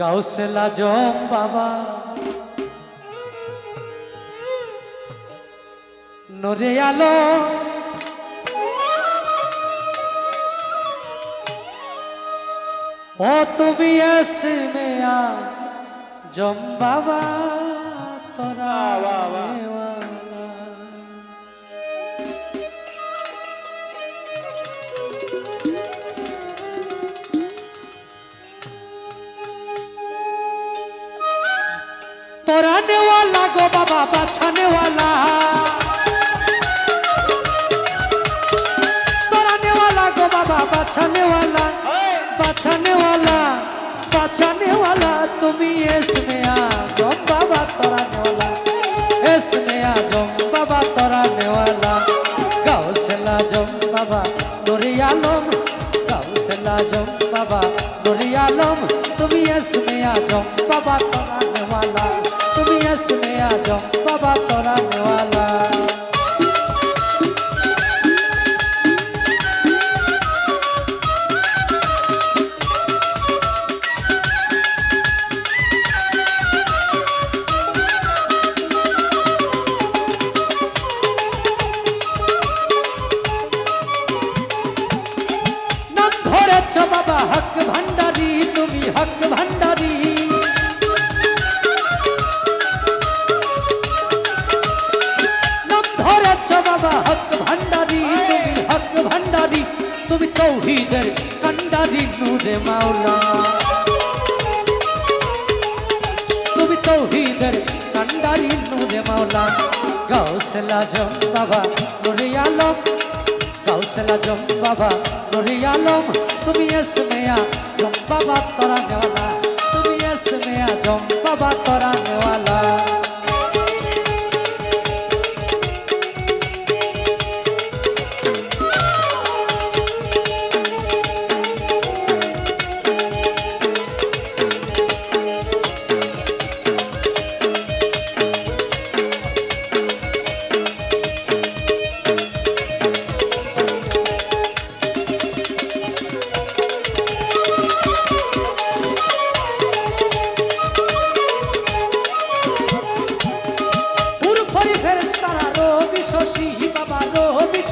গাউসেলা জম বাবা নরে আলো ও তুমি আসে মেয়া জম বাবা তোরা নেওয়ালা। পরানেওয়ালা গো বাবা বাছানেওয়ালা পরানেওয়ালা গো বাবা বাছানেওয়ালা বাছানেওয়ালা বাছানেওয়ালা তুমি এসমে আজম বাবা তরানেওয়ালা এসমে আজম বাবা তরানেওয়ালা গাউসেলা জম বাবা নুরিয়ালম গাউসেলা জম বাবা নুরিয়ালম তুমি এসমে আজম বাবা তরানে নেওয়ালা। তুমি আসনে আজম বাবা তোরা নেওয়ালা। বাবা হক ভান্ডারী তুমি হক ভান্ডারী। মাওলা তুমি তৌহিদের কান্ডারি নূরে মাওলা গাউসলা জম বাবা নুরে আলম গাউসলা জম বাবা নুরে আলম তুমি এস মেয়া জম বাবা তোরা নেওয়ালা তুমি এস মেয়া জম বাবা তোরা নেওয়ালা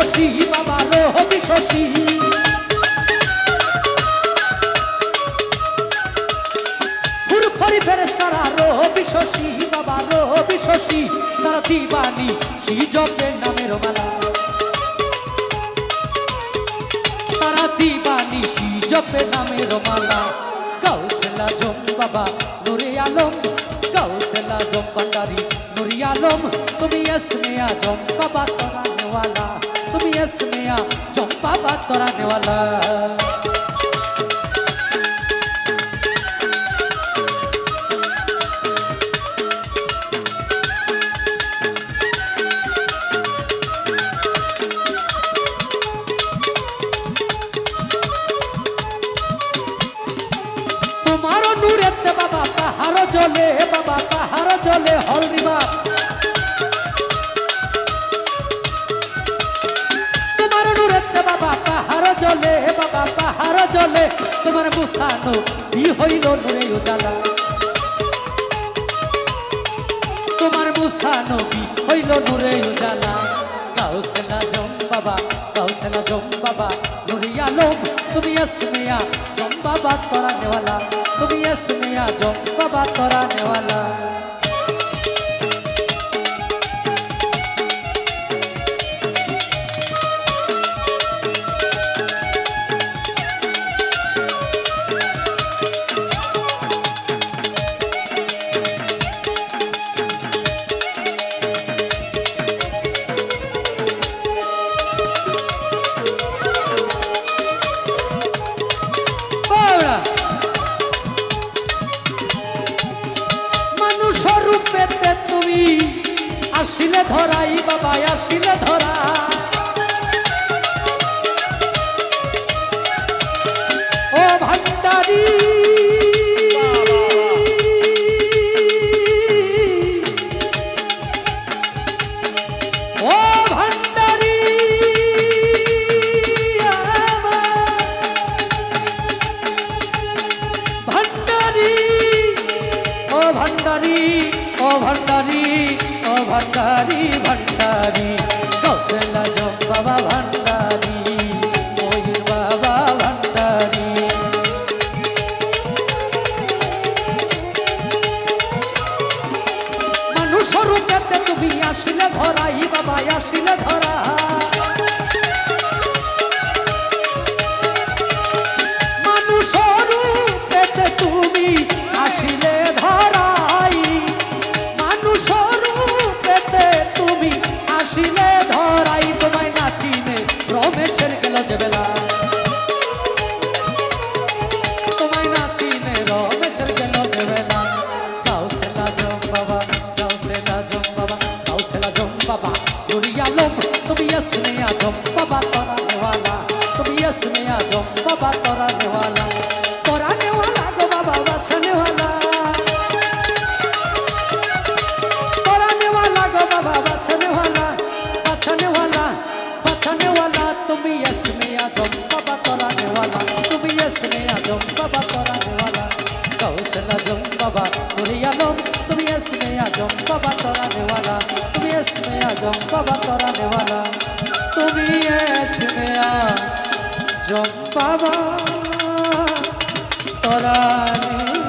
শশী, বাবা রবি শশী। পুরফরি ফেরেশতারা রবি শশী, বাবা রবি শশী। তারা দিবানি শ্রীজপের নামের মালা। তারা দিবানি শ্রীজপের নামের মালা। কৌশলা জম, বাবা নুরে আলম। কৌশলা জম, ভান্ডারি নুরি আলম। তুমি এসমে আজম, বাবা তোরা নেওয়ালা তুমি এসমে আজম বাবা তোরা নেওয়ালা তোমারও নূরেতে বাবা, পাহাড় জলে, বাবা, পাহাড় জলে হলদিবা তোমার জলে তোমার মুসানো ই হইল নূরে উজালা? তোমার মুসানো বি হইল নূরে উজালা? কাউসেলা জম বাবা কাউসেলা জম বাবা, নুরি আলম, তুমি আসমিয়া জম বাবা, তোরা নেওয়ালা। তুমি আসমিয়া জম বাবা, তোরা নেওয়ালা। ধরাই বাবা আসিলে ধরা। ও ভান্ডারী। ভান্ডারী ও ভান্ডারী। ভণ্ডারী ভণ্ডারী কৌশল্য জম বাবা ভণ্ডারী মেশের গেল যে বেলা। তোমায় না চিনে রমেশের গেল যে বেলা। কাউসেলা জম বাবা কাউসেলা জম বাবা কাউসেলা জম বাবা। দুরিয়া লোম, তুমি আসনে আজম বাবা, তোরা নেওয়ালা। তুমি আসনে আজম বাবা, তোরা নেওয়ালা। তোরা নেওয়ালা গো বাবা, বাছা নেওয়ালা। তোরা নেওয়ালা গো বাবা, বাছা নেওয়ালা। বাছা নেওয়ালা বাছা নেওয়ালা। তুমি এসমে আজম বাবা তোরা নেওয়ালা, তুমি এসমে আজম বাবা তোরা নেওয়ালা। কৌশল আজম বাবা নুরি আলম তুমি এসমে আজম বাবা তোরা নেওয়ালা, তুমি এসমে আজম বাবা তোরা নেওয়ালা। তুমি এসমে আজম বাবা তোরা নেওয়ালা।